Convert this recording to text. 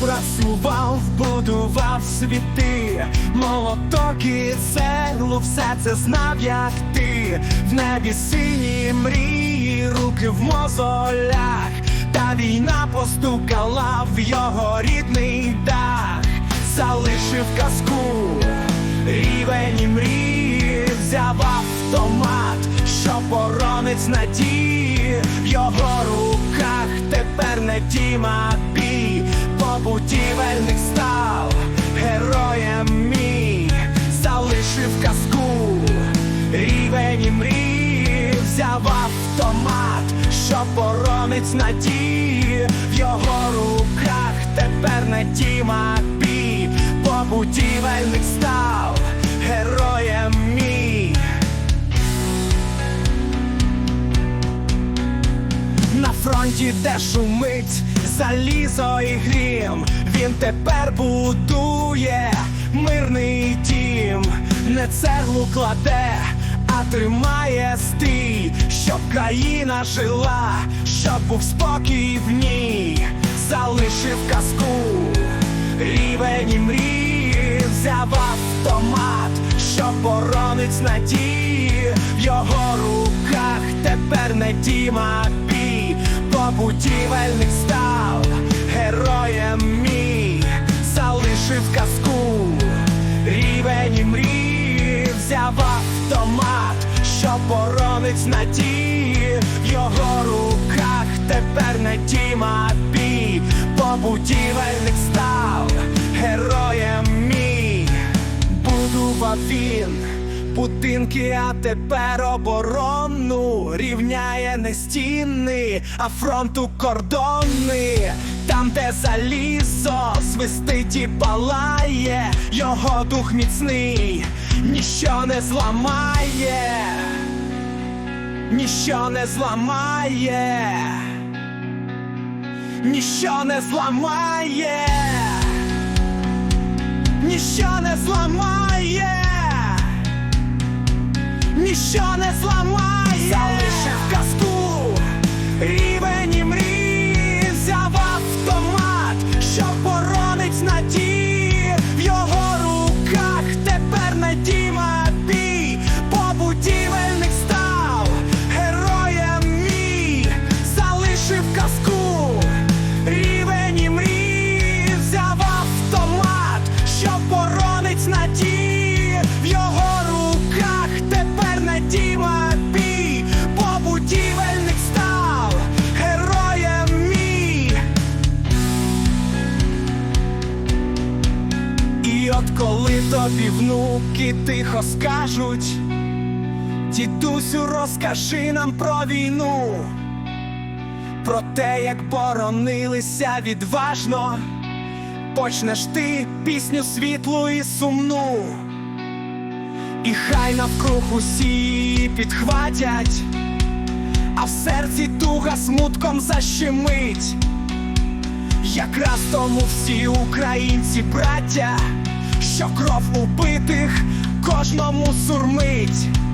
працював, будував світи, молоток і цеглу, все це знав, як ти, в небі сині мрії, руки в мозолях, та війна постукала в його рідний дах, залишив казку, рівень і мрії, взяв автомат, що боронить надії, в його руках тепер не дім, а бій, побудівельник став героєм мій, залишив казку, рівень і мрії, взяв автомат, що боронить надії, в його руках тепер не тіма пі, бій, побудівельник став героєм Де шумить залізо і грім, він тепер будує мирний дім, не цеглу кладе, а тримає стій, щоб країна жила, щоб був спокій в ній, залишив казку, рівень і мрії, взяв автомат, що боронить надії, в його руках тепер не дім, а бій, побудівельник став. Героєм мій, залишив казку, рівень і мрії, взяв автомат, що боронить надії, в його руках тепер не дім, а бій, побудівельник став. Героєм мій будував він будинки, а тепер оборону рівняє не стіни, а фронту кордони. Там, де залізо свистить і палає, його дух міцний, ніщо не зламає, ніщо не зламає, ніщо не зламає. Ніщо не зламає, ніщо не зламає, тобі внуки тихо скажуть, дідусю, розкажи нам про війну, про те, як боронилися відважно, почнеш ти пісню світлу і сумну, і хай навкруг усі підхватять, а в серці туга смутком защемить. Якраз тому всі українці, браття, що кров убитих кожному сурмить.